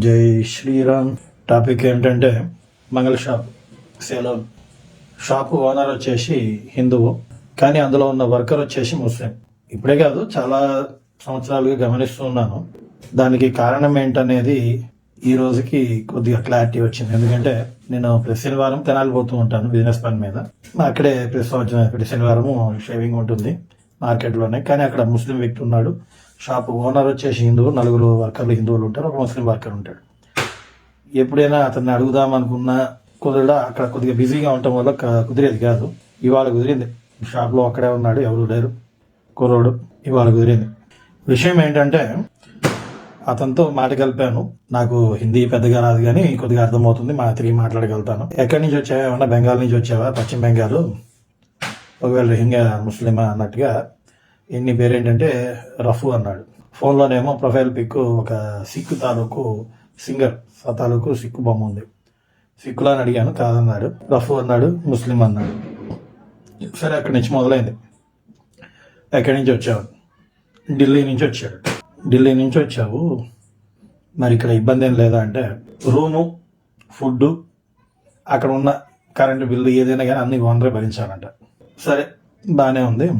జై శ్రీరామ్. టాపిక్ ఏంటంటే మంగళ షాప్. సెలూన్ షాప్ ఓనర్ వచ్చేసి హిందువు. కానీ అందులో ఉన్న వర్కర్ వచ్చేసి ముస్లిం. ఇప్పుడే కాదు చాలా సంవత్సరాలుగా గమనిస్తున్నాను దానికి కారణం ఏంటనేది ఈ రోజుకి కొద్దిగా క్లారిటీ వచ్చింది. ఎందుకంటే నేను ప్రతి శనివారం తెనాలి పోతూ ఉంటాను బిజినెస్ పని మీద. అక్కడే ప్రతి సంవత్సరం ప్రతి శనివారము షేవింగ్ ఉంటుంది మార్కెట్లోనే కానీ అక్కడ ముస్లిం వ్యక్తి ఉన్నాడు. షాప్ ఓనర్ వచ్చేసి హిందువు నలుగురు వర్కర్లు హిందువులు ఉంటారు ఒక ముస్లిం వర్కర్ ఉంటాడు. ఎప్పుడైనా అతన్ని అడుగుదాం అనుకున్నా కుదరడా? అక్కడ కొద్దిగా బిజీగా ఉండటం వల్ల కుదిరేది కాదు. ఇవాళ కుదిరింది. షాప్లో అక్కడే ఉన్నాడు ఎవరు లేరు. కుర్రోడు ఇవాళ కుదిరింది. విషయం ఏంటంటే అతనితో మాట కలిపాను. నాకు హిందీ పెద్దగా రాదు కానీ కొద్దిగా అర్థమవుతుంది మా తిరిగి మాట్లాడగలుగుతాను. ఎక్కడి నుంచి వచ్చావా? ఏమన్నా బెంగాల్ నుంచి వచ్చావా? పశ్చిమ బెంగాల్? ఒకవేళ హింగా ముస్లిమా అన్నట్టుగా ఎన్ని పేరేంటంటే రఫు అన్నాడు. ఫోన్లోనేమో ప్రొఫైల్ పిక్ ఒక సిక్కు తాలూకు సింగర్ తాలూకు సిక్కు బొమ్మ ఉంది. సిక్కులా అని అడిగాను కాదన్నాడు. రఫు అన్నాడు ముస్లిం అన్నాడు. సరే అక్కడి నుంచి మొదలైంది. ఎక్కడి నుంచి వచ్చావు? ఢిల్లీ నుంచి వచ్చాడు. ఢిల్లీ నుంచి వచ్చావు. మరి ఇక్కడ ఇబ్బంది ఏం లేదా అంటే రూము ఫుడ్ అక్కడ ఉన్న కరెంటు బిల్లు ఏదైనా కానీ అన్ని ఓనరే భరించాలంట. సరే బాగానే ఉంది.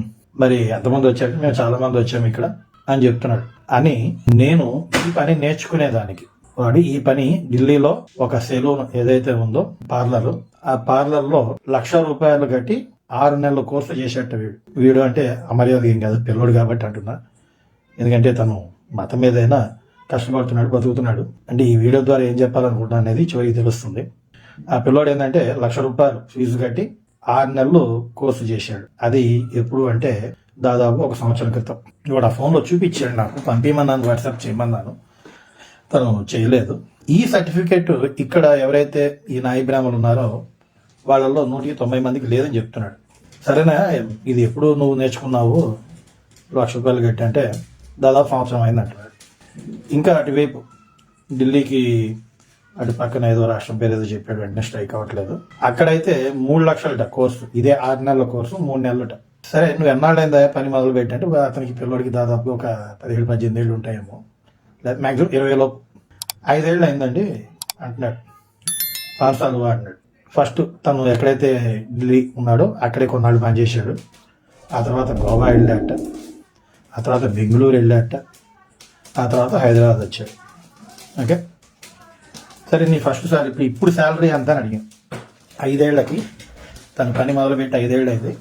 మరి ఎంతమంది వచ్చారు? మేము చాలా మంది వచ్చాము ఇక్కడ అని చెప్తున్నాడు. అని నేను ఈ పని నేర్చుకునేదానికి. వాడు ఈ పని ఢిల్లీలో ఒక సెలూన్ ఏదైతే ఉందో పార్లర్ ఆ పార్లర్లో లక్ష రూపాయలు కట్టి ఆరు నెలల కోర్సు చేసేట వీడు. వీడు అంటే అమర్యాద ఏం కాదు పిల్లోడు కాబట్టి అంటున్నా. ఎందుకంటే తను మతం మీదైనా కష్టపడుతున్నాడు బతుకుతున్నాడు. అంటే ఈ వీడియో ద్వారా ఏం చెప్పాలనుకుంటున్నా అనేది చివరికి తెలుస్తుంది. ఆ పిల్లోడు ఏంటంటే లక్ష రూపాయలు ఫీజు కట్టి ఆరు నెలలు కోర్సు చేశాడు. అది ఎప్పుడు అంటే దాదాపు ఒక సంవత్సరం క్రితం. ఇవాడు ఆ ఫోన్లో చూపించాడు నాకు. పంపించమన్నాను వాట్సాప్ చేయమన్నాను. తను చేయలేదు. ఈ సర్టిఫికేట్ ఇక్కడ ఎవరైతే ఈ నాయి బ్రాహ్మణులు ఉన్నారో వాళ్ళల్లో నూటికి తొంభై మందికి లేదని చెప్తున్నాడు. సరేనా? ఇది ఎప్పుడు నువ్వు నేర్చుకున్నావు? లక్ష రూపాయలు కట్టి అంటే దాదాపు సంవత్సరం అయింది అంటున్నాడు ఇంకా అటువైపు ఢిల్లీకి అటు పక్కన ఏదో రాష్ట్రం పేరు ఏదో చెప్పాడు వెంటనే స్ట్రైక్ అవ్వట్లేదు. అక్కడైతే మూడు లక్షలట కోర్సు. ఇదే ఆరు నెలల కోర్సు మూడు నెలలట. సరే నువ్వు ఎన్నాళ్ళైందా పని మొదలు పెట్టంటే అతనికి పిల్లోడికి దాదాపు ఒక పదిహేడు పద్దెనిమిది ఏళ్ళు ఉంటాయేమో. లేదా మ్యాక్సిమం ఇరవై లోపు. ఐదేళ్ళు అయిందండి అంటున్నాడు. పాఠశాల అంటున్నాడు ఫస్ట్ తను ఎక్కడైతే ఢిల్లీ ఉన్నాడో అక్కడే కొన్నాళ్ళు పనిచేశాడు. ఆ తర్వాత గోవా వెళ్ళాట ఆ తర్వాత బెంగళూరు వెళ్ళాట ఆ తర్వాత హైదరాబాద్ వచ్చాడు. ఓకే? సరే నీ ఫస్ట్ సార్ ఇప్పుడు ఇప్పుడు శాలరీ ఎంత అని అడిగాను ఐదేళ్ళకి తన పని మొదలుపెట్టి ఐదేళ్ళు అయింది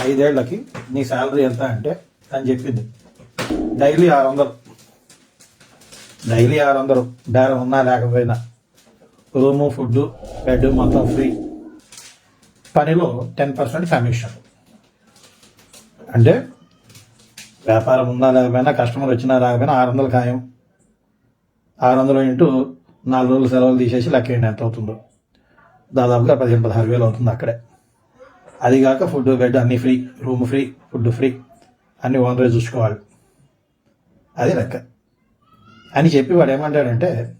ఐదేళ్ళకి నీ శాలరీ ఎంత అంటే తను చెప్పింది. డైలీ ఆరు వందలు డైలీ ఆరు వందలు బేరం ఉన్నా లేకపోయినా. రూము ఫుడ్ బెడ్ మొత్తం ఫ్రీ. పనిలో టెన్ పర్సెంట్ కమిషన్. అంటే వ్యాపారం ఉన్నా లేకపోయినా కస్టమర్ వచ్చినా రాకపోయినా ఆరు వందలు ఖాయం. ఆరు వందలు ఇంటూ నాలుగు రోజులు సెలవులు తీసేసి లెక్కేయండి ఎంత అవుతుందో. దాదాపుగా పదిహేను పదహారు వేలు అవుతుంది అక్కడే. అది కాక ఫుడ్ బెడ్ అన్నీ free room free food free అన్ని ఓనరే చూసుకోవాలి. అది లెక్క. అని చెప్పి వాడు ఏమంటాడంటే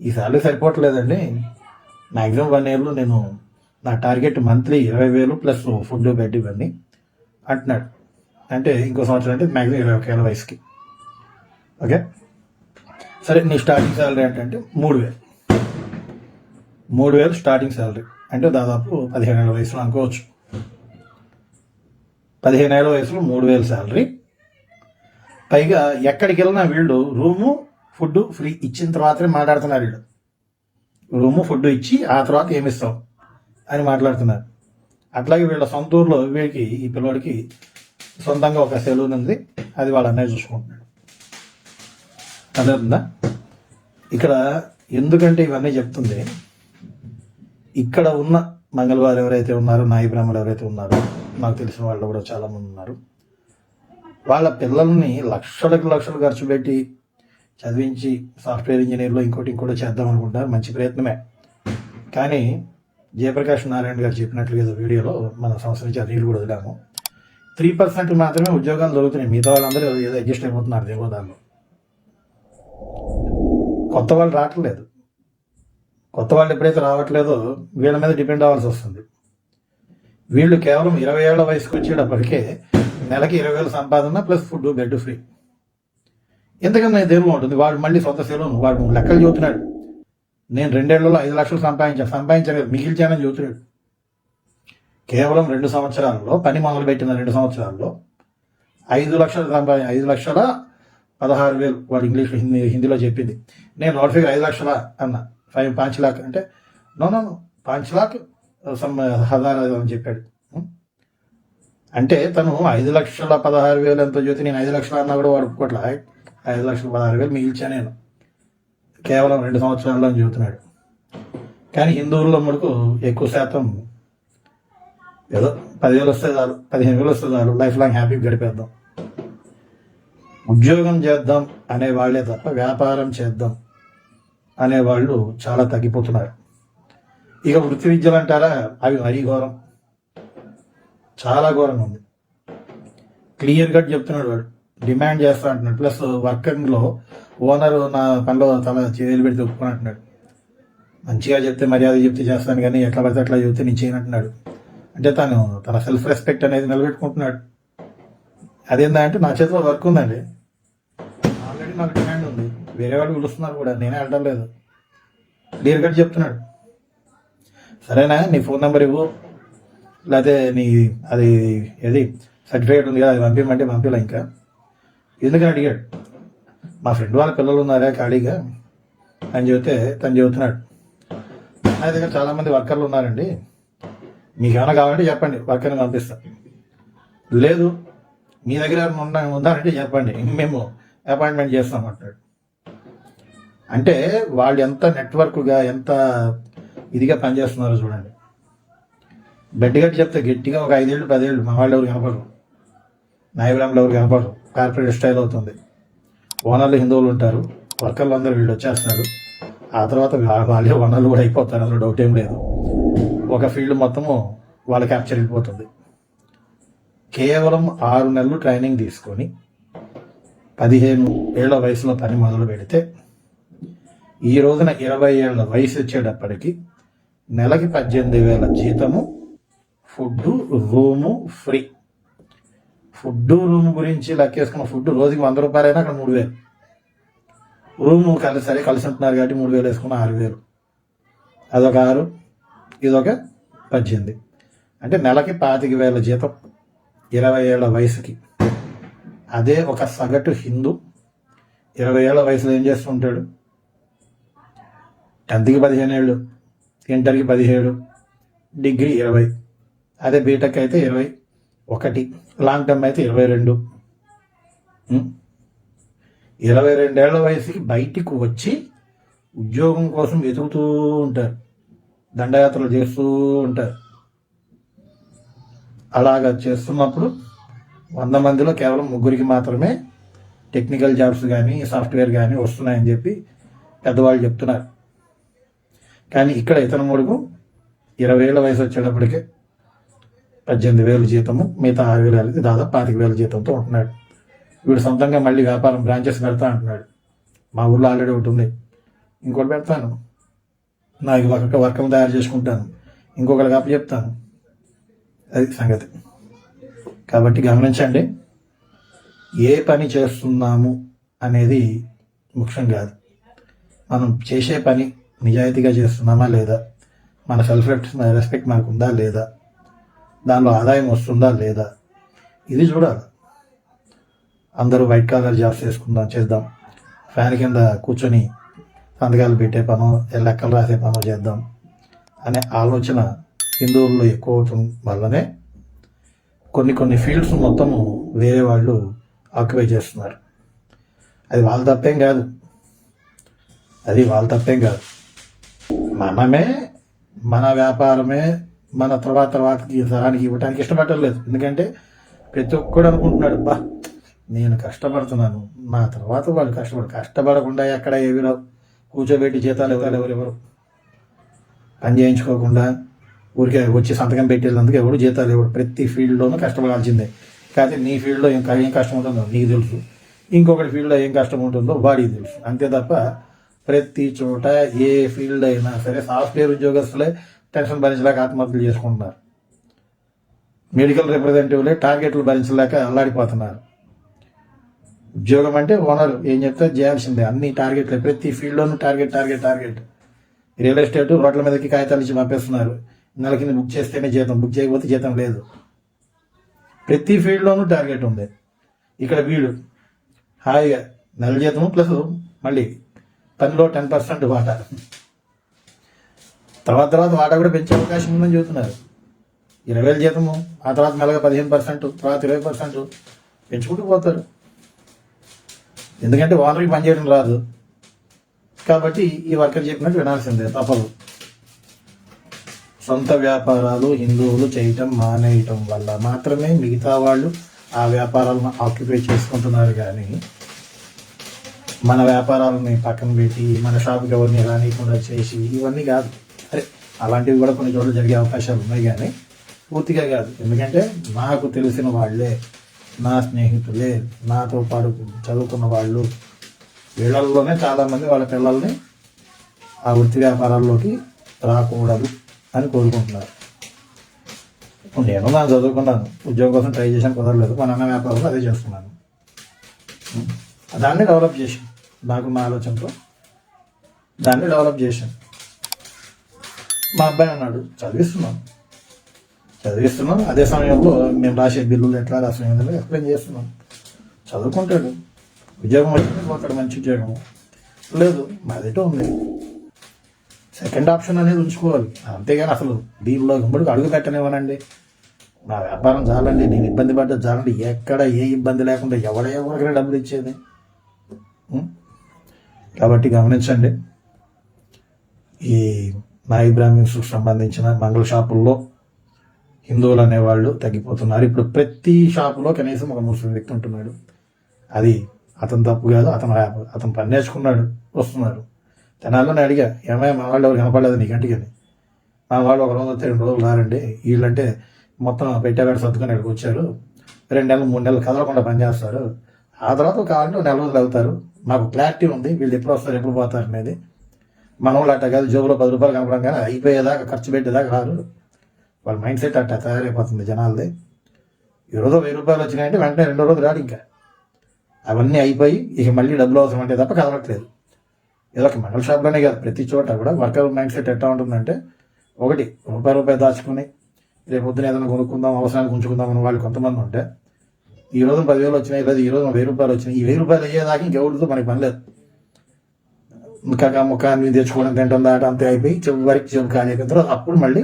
ఈ సాలరీ సరిపోవట్లేదండి. మ్యాక్సిమం వన్ ఇయర్లో నేను నా టార్గెట్ మంత్లీ ఇరవై వేలు ప్లస్ ఫుడ్ బెడ్ ఇవన్నీ అంటున్నాడు. అంటే ఇంకో సంవత్సరం అంటే మ్యాక్సిమం ఇరవై ఒక ఏళ్ళ వయసుకి. ఓకే? సరే నీ స్టార్టింగ్ శాలరీ ఏంటంటే మూడు వేలు. మూడు వేలు స్టార్టింగ్ శాలరీ అంటే దాదాపు పదిహేను ఏళ్ళ వయసులో అనుకోవచ్చు. పదిహేను ఏళ్ళ వయసులో మూడు వేలు శాలరీ పైగా ఎక్కడికి వెళ్ళినా వీళ్ళు రూము ఫుడ్ ఫ్రీ ఇచ్చిన తర్వాతనే మాట్లాడుతున్నారు వీళ్ళు. రూము ఫుడ్ ఇచ్చి ఆ తర్వాత ఏమిస్తాం అని మాట్లాడుతున్నారు. అట్లాగే వీళ్ళ సొంత ఊర్లో వీడికి ఈ పిల్లోడికి సొంతంగా ఒక సెలూన్ ఉంది. అది వాళ్ళ అన్నయ్య చూసుకుంటున్నాడు. అర్థమవుతుందా ఇక్కడ ఎందుకంటే ఇవన్నీ చెప్తుంది ఇక్కడ ఉన్న మంగళవారు ఎవరైతే ఉన్నారో నాయి బ్రాహ్మణులు ఎవరైతే ఉన్నారో నాకు తెలిసిన వాళ్ళు కూడా చాలామంది ఉన్నారు. వాళ్ళ పిల్లల్ని లక్షలకు లక్షలు ఖర్చు పెట్టి చదివించి సాఫ్ట్వేర్ ఇంజనీర్లో ఇంకోటి ఇంకోటి చేద్దాం అనుకుంటారు మంచి ప్రయత్నమే. కానీ జయప్రకాష్ నారాయణ గారు చెప్పినట్లుగా వీడియోలో మన సంవత్సరం నుంచి రీల్ కూడా వదిలాము. త్రీ పర్సెంట్ మాత్రమే ఉద్యోగాలు దొరుకుతున్నాయి. మిగతా వాళ్ళందరూ ఏదో అడ్జస్ట్ అయిపోతున్నారు దేవో దానిలో కొత్త వాళ్ళు రావట్లేదు. కొత్త వాళ్ళు ఎప్పుడైతే రావట్లేదో వీళ్ళ మీద డిపెండ్ అవ్వాల్సి వస్తుంది. వీళ్ళు కేవలం ఇరవై ఏళ్ళ వయసుకు వచ్చేటప్పటికే నెలకి ఇరవై వేల సంపాదన ప్లస్ ఫుడ్ బెడ్ ఫ్రీ. ఎందుకన్నా దేనిలో ఉంటుంది? వాడు మళ్ళీ సొంత సేవలు వాడు లెక్కలు చూస్తున్నాడు నేను రెండేళ్ళలో ఐదు లక్షలు సంపాదించాను సంపాదించలేదు మిగిల్చానని చూస్తున్నాడు కేవలం రెండు సంవత్సరాల్లో పని మొదలు పెట్టిన రెండు సంవత్సరాల్లో ఐదు లక్షలు సంపాది ఐదు లక్షల పదహారు వేలు వాడు ఇంగ్లీష్ హిందీ హిందీలో చెప్పింది. నేను నోట్ ఫిగర్ ఐదు లక్షల అన్న. ఫైవ్ పాంచ్ లాక్ అంటే నో నో పాంచ్ లాక్ సమ్ హజార్ అని చెప్పాడు. అంటే తను ఐదు లక్షల పదహారు వేలు ఎంతో జ్యోతి నేను ఐదు లక్షలు అన్నా కూడా వాడు ఒప్పుకోట్లా. ఐదు లక్షల పదహారు వేలు మిగిల్చా నేను? కేవలం రెండు సంవత్సరాల్లో అని చెబుతున్నాడు. కానీ హిందువుల్లో మనకు ఎక్కువ శాతం ఏదో పదివేలు వస్తే చాలు పదిహేను వేలు వస్తే చాలు లైఫ్ లాంగ్ హ్యాపీగా గడిపేద్దాం. ఉద్యోగం చేద్దాం అనే వాళ్ళే తప్ప వ్యాపారం చేద్దాం అనే వాళ్ళు చాలా తగ్గిపోతున్నారు. ఇక వృత్తి విద్యలు అంటారా? అవి మరీ ఘోరం. చాలా ఘోరంగా ఉంది. క్లియర్ కట్ చెప్తున్నాడు వాడు. డిమాండ్ చేస్తా అంటున్నాడు. ప్లస్ వర్కింగ్లో ఓనర్ నా పనిలో తల చేతులు పెడితే ఒప్పుకొని అంటున్నాడు. మంచిగా చెప్తే మర్యాద చెప్తే చేస్తాను కానీ ఎట్లా పడితే అట్లా చెప్తే నేను చేయనంటున్నాడు అంటే తను తన సెల్ఫ్ రెస్పెక్ట్ అనేది నిలబెట్టుకుంటున్నాడు. అదేంటంటే నా చేతిలో వర్క్ ఉందండి. ఆల్రెడీ నాకు డిమాండ్ ఉంది. వేరే వాళ్ళు పిలుస్తున్నారు కూడా నేనే వెళ్ళడం లేదు. క్లియర్ కట్ చెప్తున్నాడు. సరేనా నీ ఫోన్ నెంబర్ ఇవ్వు. లేకపోతే నీ అది ఏది సర్టిఫికేట్ ఉంది కదా అది పంపించమంటే పంపిలా ఇంకా. ఎందుకని అడిగాడు? మా ఫ్రెండ్ వాళ్ళ పిల్లలు ఉన్నారా ఖాళీగా. అని చెబితే తను చెబుతున్నాడు. నా దగ్గర చాలామంది వర్కర్లు ఉన్నారండి. మీకు ఏమైనా కావాలంటే చెప్పండి వర్కర్ని పంపిస్తాను లేదు మీ దగ్గర ఎవరైనా ఉన్నా ఉన్నారంటే చెప్పండి. మేము అపాయింట్మెంట్ చేస్తాం అంటాడు. అంటే వాళ్ళు ఎంత నెట్వర్క్గా ఎంత ఇదిగా పనిచేస్తున్నారో చూడండి. బెడ్ చెప్తే గట్టిగా ఒక ఐదేళ్ళు పదేళ్ళు మా వాళ్ళు ఎవరు కనపడరు నాయబ్రామ్లో ఎవరు కనపడరు కార్పొరేట్ స్టైల్ అవుతుంది. ఓనర్లు హిందువులు ఉంటారు. వర్కర్లు అందరూ వీళ్ళు వచ్చేస్తున్నారు. ఆ తర్వాత వాళ్ళే ఓనర్లు కూడా అయిపోతారు. అందులో డౌట్ ఏం లేదు. ఒక ఫీల్డ్ మొత్తము వాళ్ళ క్యాప్చర్ వెళ్ళిపోతుంది. కేవలం ఆరు నెలలు ట్రైనింగ్ తీసుకొని పదిహేను ఏళ్ళ వయసులో పని మొదలు పెడితే ఈ రోజున ఇరవై ఏళ్ళ వయసు వచ్చేటప్పటికి నెలకి పద్దెనిమిది వేల జీతము food room free. Food room గురించి లెక్కేసుకున్న ఫుడ్ రోజుకి వంద రూపాయలైనా అక్కడ మూడు వేలు. రూము కలిసి సరే కలిసి ఉంటున్నారు కాబట్టి మూడు వేలు వేసుకున్న ఆరు వేలు. అదొక ఆరు ఇదొక పద్దెనిమిది. అంటే నెలకి పాతిక వేల జీతం. ఇరవై ఏళ్ళ వయసుకి. అదే ఒక సగటు హిందూ ఇరవై ఏళ్ళ వయసులో ఏం చేస్తుంటాడు? టెన్త్కి పదిహేను ఏళ్ళు ఇంటర్కి పదిహేడు డిగ్రీ ఇరవై అదే బీటెక్ అయితే ఇరవై ఒకటి లాంగ్ టర్మ్ అయితే ఇరవై రెండు. ఇరవై రెండేళ్ళ వయసుకి బయటికి వచ్చి ఉద్యోగం కోసం వెతుకుతూ ఉంటారు. దండయాత్రలు చేస్తూ ఉంటారు. అలాగా చేస్తున్నప్పుడు వంద మందిలో కేవలం ముగ్గురికి మాత్రమే టెక్నికల్ జాబ్స్ కానీ సాఫ్ట్వేర్ కానీ వస్తున్నాయని చెప్పి పెద్దవాళ్ళు చెప్తున్నారు. కానీ ఇక్కడ ఇతను మూడుకు ఇరవై ఏళ్ళ వయసు వచ్చేటప్పటికే పద్దెనిమిది వేలు జీతము మిగతా ఆరు వేలు అనేది దాదాపు పాతిక వేల జీతంతో ఉంటున్నాడు. వీడు సొంతంగా మళ్ళీ వ్యాపారం బ్రాంచెస్ పెడతా అంటున్నాడు. మా ఊర్లో ఆల్రెడీ ఒకటి ఉంది. ఇంకోటి పెడతాను. నాకు ఒక వర్కం తయారు చేసుకుంటాను. ఇంకొకరికి అప్పు చెప్తాను అది సంగతి. కాబట్టి గమనించండి ఏ పని చేస్తున్నాము అనేది ముఖ్యం కాదు. మనం చేసే పని నిజాయితీగా చేస్తున్నామా లేదా? మన సెల్ఫ్ రెస్పెక్ట్ మనకు ఉందా లేదా? దానిలో ఆదాయం వస్తుందా లేదా? ఇది చూడాలి. అందరూ వైట్ కాలర్ జాబ్స్ చేసుకుందాం చేద్దాం. ఫ్యాన్ కింద కూర్చొని సంతకాలు పెట్టే పను లెక్కలు రాసే పను చేద్దాం అనే ఆలోచన హిందువుల్లో ఎక్కువ అవటం వల్లనే కొన్ని కొన్ని ఫీల్డ్స్ మొత్తము వేరే వాళ్ళు ఆక్యుపై చేస్తున్నారు. అది వాళ్ళ తప్పేం కాదు. అది వాళ్ళ తప్పేం కాదు. మనమే మన వ్యాపారమే మన తర్వాత తర్వాత తరానికి ఇవ్వడానికి ఇష్టపడలేదు ఎందుకంటే ప్రతి ఒక్కడు అనుకుంటున్నాడు బా నేను కష్టపడుతున్నాను. నా తర్వాత వాళ్ళు కష్టపడు కష్టపడకుండా ఎక్కడ ఏవి రావు. కూర్చోబెట్టి జీతాలు ఎవరు ఎవరు ఎవరు పని చేయించుకోకుండా ఊరికే వచ్చి సంతకం పెట్టేందుకు ఎవడు జీతాలు ఎవడు ప్రతి ఫీల్డ్లోనూ కష్టపడాల్సిందే. కాకపోతే నీ ఫీల్డ్లో ఏం ఏం కష్టం ఉంటుందో నీకు తెలుసు. ఇంకొకటి ఫీల్డ్లో ఏం కష్టం ఉంటుందో వాడికి తెలుసు. అంతే తప్ప ప్రతి చోట ఏ ఫీల్డ్ అయినా సరే సాఫ్ట్వేర్ ఉద్యోగస్తులే టెన్షన్ భరించలేక ఆత్మహత్యలు చేసుకుంటున్నారు. మెడికల్ రిప్రజెంటేటివ్లే టార్గెట్లు భరించలేక అల్లాడిపోతున్నారు. ఉద్యోగం అంటే ఓనర్ ఏం చెప్తే చేయాల్సిందే. అన్ని టార్గెట్లే. ప్రతి ఫీల్డ్లోనూ target target target. Real estate రోడ్ల మీదకి కాగితాలు ఇచ్చి పంపిస్తున్నారు. నెల కింద బుక్ చేస్తేనే జీతం బుక్ చేయకపోతే జీతం లేదు. ప్రతి ఫీల్డ్లోనూ టార్గెట్ ఉంది. ఇక్కడ వీడు హాయిగా నెల జీతము ప్లస్ మళ్ళీ పనిలో టెన్ పర్సెంట్ వాటా. తర్వాత తర్వాత వాటా కూడా పెంచే అవకాశం ఉందని చెబుతున్నారు. ఇరవై వేల జీతము ఆ తర్వాత మెల్లగా పదిహేను పర్సెంట్ తర్వాత ఇరవై పర్సెంట్ పెంచుకుంటూ పోతారు. ఎందుకంటే ఓనర్కి పనిచేయడం రాదు. కాబట్టి ఈ వర్కర్ చెప్పినట్టు వినాల్సిందే తప్పదు. సొంత వ్యాపారాలు హిందువులు చేయటం మానేయటం వల్ల మాత్రమే మిగతా వాళ్ళు ఆ వ్యాపారాలను ఆక్యుపై చేసుకుంటున్నారు కానీ మన వ్యాపారాలని పక్కన పెట్టి మన షాప్కి ఎవరిని రానియకుండా చేసి ఇవన్నీ కాదు. అరే అలాంటివి కూడా కొన్ని చోట్ల జరిగే అవకాశాలు ఉన్నాయి కానీ పూర్తిగా కాదు. ఎందుకంటే నాకు తెలిసిన వాళ్ళే నా స్నేహితులే నాతో పాటు చదువుకున్న వాళ్ళు వీళ్ళల్లోనే చాలామంది వాళ్ళ పిల్లల్ని ఆ వృత్తి వ్యాపారాల్లోకి రాకూడదు. అని కోరుకుంటున్నారు. నేను నాకు చదువుకున్నాను. ఉద్యోగం కోసం ట్రై చేశాను కుదరలేదు. మా నాన్న వ్యాపారంలో అదే చేస్తున్నాను. దాన్ని డెవలప్ చేశాను. నాకు నా ఆలోచనతో దాన్ని డెవలప్ చేశాను. మా అబ్బాయి అన్నాడు చదివిస్తున్నాం చదివిస్తున్నాం అదే సమయంలో మేము రాసే బిల్లులు ఎట్లా రాసిన విధంగా ఎక్స్ప్లెయిన్ చేస్తున్నాం చదువుకుంటాడు. ఉద్యోగం వచ్చింది పోతాడు మంచి ఉద్యోగం లేదు మాదిటో ఉంది. సెకండ్ ఆప్షన్ అనేది ఉంచుకోవాలి. అంతేగాని అసలు దీనిలో గుమ్మడికి అడుగు పెట్టనివ్వనండి. నా వ్యాపారం చాలండి నేను ఇబ్బంది పడ్డ చాలండి. ఎక్కడ ఏ ఇబ్బంది లేకుండా ఎవడెవరికి డబ్బులు ఇచ్చేది? కాబట్టి గమనించండి. ఈ నాయి బ్రాహ్మిన్స్ సంబంధించిన మంగళ షాపుల్లో హిందువులు అనేవాళ్ళు తగ్గిపోతున్నారు. ఇప్పుడు ప్రతి షాపులో కనీసం ఒక ముస్లిం వ్యక్తి ఉంటున్నాడు. అది అతను తప్పు కాదు అతను అతను పని నేర్చుకున్నాడు వస్తున్నారు తెనాల్లో నేను అడిగా ఏమయ్య మా వాళ్ళు ఎవరు కనపడలేదు నీ కంటికి మా వాళ్ళు ఒక రోజు రెండు రోజులు రారండి. వీళ్ళంటే మొత్తం పెట్టేవాడు సర్దుకొని ఇక్కడికి వచ్చారు. రెండు నెలలు మూడు నెలలు కదలకుండా పనిచేస్తారు ఆ తర్వాత కావాలంటే ఒక నెల రోజులు వెళ్తారు. మాకు క్లారిటీ ఉంది వీళ్ళు ఎప్పుడు వస్తారు ఎప్పుడు పోతారు అనేది. మన వాళ్ళు అట్ట కాదు జోబులో పది రూపాయలు కనపడం కానీ అయిపోయేదాకా ఖర్చు పెట్టేదాకా రారు. వాళ్ళ మైండ్ సెట్ అట్ట తయారైపోతుంది జనాలది. ఈ రోజు వెయ్యి రూపాయలు వచ్చినాయంటే వెంటనే రెండో రోజు రాడు ఇంకా. అవన్నీ అయిపోయి ఇక మళ్ళీ డబ్బులు అవసరం అంటే తప్ప కదలట్లేదు. ఇదొక ఒక మంగళ షాప్లోనే కాదు ప్రతి చోట కూడా వర్కర్ మైండ్ సెట్ ఎట్లా ఉంటుందంటే ఒకటి రూపాయి రూపాయి దాచుకుని రేపు పొద్దున ఏదైనా కొనుక్కుందాం అవసరానికి ఉంచుకుందాం అని వాళ్ళు కొంతమంది ఉంటే ఈ రోజు పదివేలు వచ్చినాయి లేదా ఈ రోజు వెయ్యి రూపాయలు వచ్చినాయి ఈ వెయ్యి రూపాయలు అయ్యేదాకా ఇంకెవరితో మనకి పని లేదు. ఇంకా ముఖాన్ని తెచ్చుకోవడం తింటాం దాట అంతే అయిపోయి చివరికి చివరి ఖాళీ అయిపోయిన తర్వాత అప్పుడు మళ్ళీ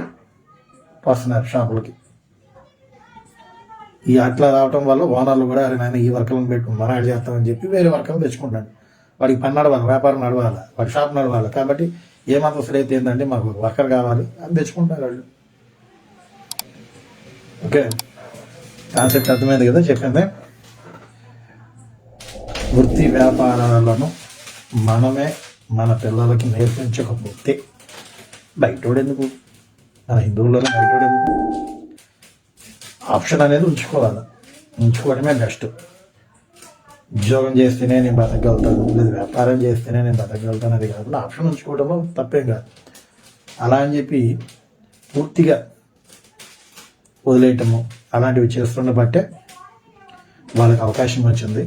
వస్తున్నారు షాపులకి. ఈ అట్లా రావటం వల్ల ఓనర్లు కూడా అరే నాయన ఈ వర్కలను పెట్టుకుని మనం యాడ్ చేస్తామని చెప్పి వేరే వర్కర్లు తెచ్చుకుంటాడు వాడికి పని నడవాలి వ్యాపారం నడవాలి వాడి షాప్ నడవాలి. కాబట్టి ఏమాత్రం అయితే ఏంటంటే మాకు వర్కర్ కావాలి అని తెచ్చుకుంటారు వాళ్ళు. ఓకే? కాన్సెప్ట్ అర్థమైంది కదా చెప్పింది? వృత్తి వ్యాపారాలను మనమే మన పిల్లలకి నేర్పించకపోతే బయటోడు ఎందుకు మన హిందువులలో బయటోడు ఎందుకు ఆప్షన్ అనేది ఉంచుకోవాలి. ఉంచుకోవడమే బెస్ట్. ఉద్యోగం చేస్తేనే నేను బతకగలుగుతాను లేదు వ్యాపారం చేస్తేనే నేను బతకగలుగుతాను అది కాకుండా ఆప్షన్ ఉంచుకోవడంలో తప్పేం కాదు. అలా అని చెప్పి పూర్తిగా వదిలేయటము అలాంటివి చేస్తున్న బట్టే వాళ్ళకి అవకాశం వచ్చింది.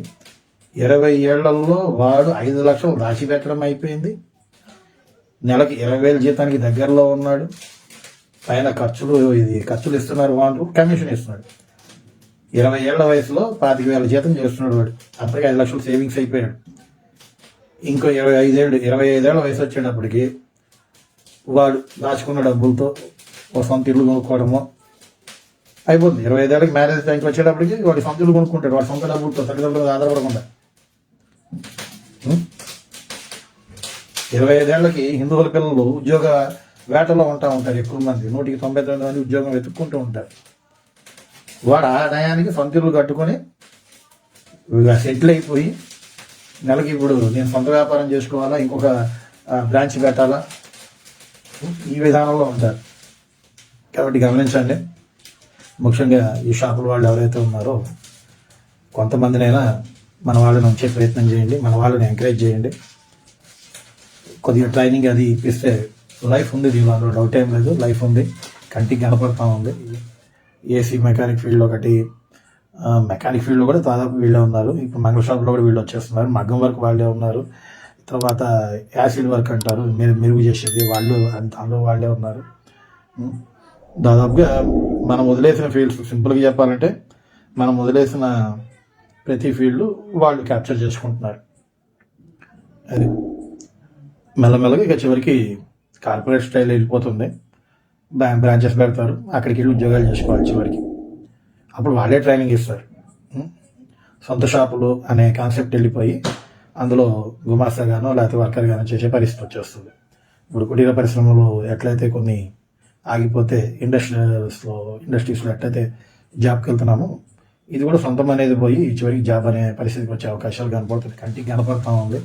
ఇరవై ఏళ్ళలో వాడు ఐదు లక్షలు దాచిపెట్టడం అయిపోయింది. నెలకి ఇరవై వేల జీతానికి దగ్గరలో ఉన్నాడు. పైన ఖర్చులు ఇది ఖర్చులు ఇస్తున్నారు వాళ్ళు కమిషన్ ఇస్తున్నాడు. ఇరవై ఏళ్ళ వయసులో పాతిక వేల జీతం చేస్తున్నాడు వాడు. అప్పటికి ఐదు లక్షలు సేవింగ్స్ అయిపోయాడు. ఇంకో ఇరవై ఐదేళ్ళు ఇరవై ఐదేళ్ళ వయసు వచ్చేటప్పటికి వాడు దాచుకున్న డబ్బులతో ఓ సొంత ఇల్లు కొనుక్కోవడమో అయిపోతుంది. ఇరవై ఐదేళ్ళకి మ్యారేజ్ టైంకి వచ్చేటప్పటికి వాడి సొంత ఇల్లు కొనుక్కుంటాడు. వాడి సొంత డబ్బులతో తల్లిదండ్రులు ఆధారపడకుండా. ఇరవై ఐదేళ్ళకి హిందువుల పిల్లలు ఉద్యోగ వేటలో ఉంటా ఉంటారు ఎక్కువ మంది. నూటికి తొంభై తొమ్మిది మంది ఉద్యోగం వెతుక్కుంటూ ఉంటారు. వాడు ఆ నయానికి సొంత ఇల్లు కట్టుకొని సెటిల్ అయిపోయి నెలకి ఇప్పుడు నేను సొంత వ్యాపారం చేసుకోవాలా ఇంకొక బ్రాంచ్ పెట్టాలా ఈ విధానంలో ఉంటారు. కాబట్టి గమనించండి. ముఖ్యంగా ఈ షాపుల వాళ్ళు ఎవరైతే ఉన్నారో కొంతమందినైనా మన వాళ్ళని ఉంచే ప్రయత్నం చేయండి మన వాళ్ళని ఎంకరేజ్ చేయండి. కొద్దిగా ట్రైనింగ్ అది ఇప్పిస్తే లైఫ్ ఉంది దీనిలో డౌట్ ఏం లేదు లైఫ్ ఉంది. కంటికి కనపడతా ఉంది. ఏసీ మెకానిక్ ఫీల్డ్ ఒకటి మెకానిక్ ఫీల్డ్లో కూడా దాదాపు వీళ్ళే ఉన్నారు. ఇప్పుడు మంగళ షాప్లో కూడా వీళ్ళు వచ్చేస్తున్నారు. మగ్గం వర్క్ వాళ్ళే ఉన్నారు. తర్వాత యాసిడ్ వర్క్ అంటారు. మెరు మెరుగు చేసేది వాళ్ళు దానిలో వాళ్ళే ఉన్నారు. దాదాపుగా మనం వదిలేసిన ఫీల్డ్స్ సింపుల్గా చెప్పాలంటే మనం వదిలేసిన ప్రతి ఫీల్డ్ వాళ్ళు క్యాప్చర్ చేసుకుంటున్నారు. అది మెల్లమెల్లగా ఇక చివరికి కార్పొరేట్ స్టైల్ వెళ్ళిపోతుంది. బ్రాంచెస్ పెడతారు. అక్కడికి వెళ్ళి ఉద్యోగాలు చేసుకోవాలి చివరికి. అప్పుడు వాళ్ళే ట్రైనింగ్ ఇస్తారు. సొంత షాపులు అనే కాన్సెప్ట్ వెళ్ళిపోయి అందులో గుమాస్తాగానో లేకపోతే వర్కర్ గానో చేసే పరిస్థితి వచ్చేస్తుంది. ఇప్పుడు కుటీర పరిశ్రమలు ఎట్లయితే కొన్ని ఆగిపోతే ఇండస్ట్రీస్లో ఇండస్ట్రీస్లో ఎట్లయితే జాబ్కి వెళ్తున్నామో ఇది కూడా సొంతం అనేది పోయి చివరికి జాబ్ అనే పరిస్థితికి వచ్చే అవకాశాలు కనపడుతుంది. కంటికి కనపడతా ఉంది.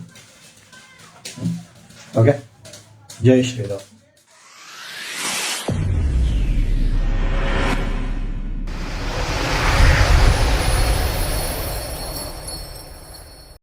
ఓకే? జై శ్రీరామ్.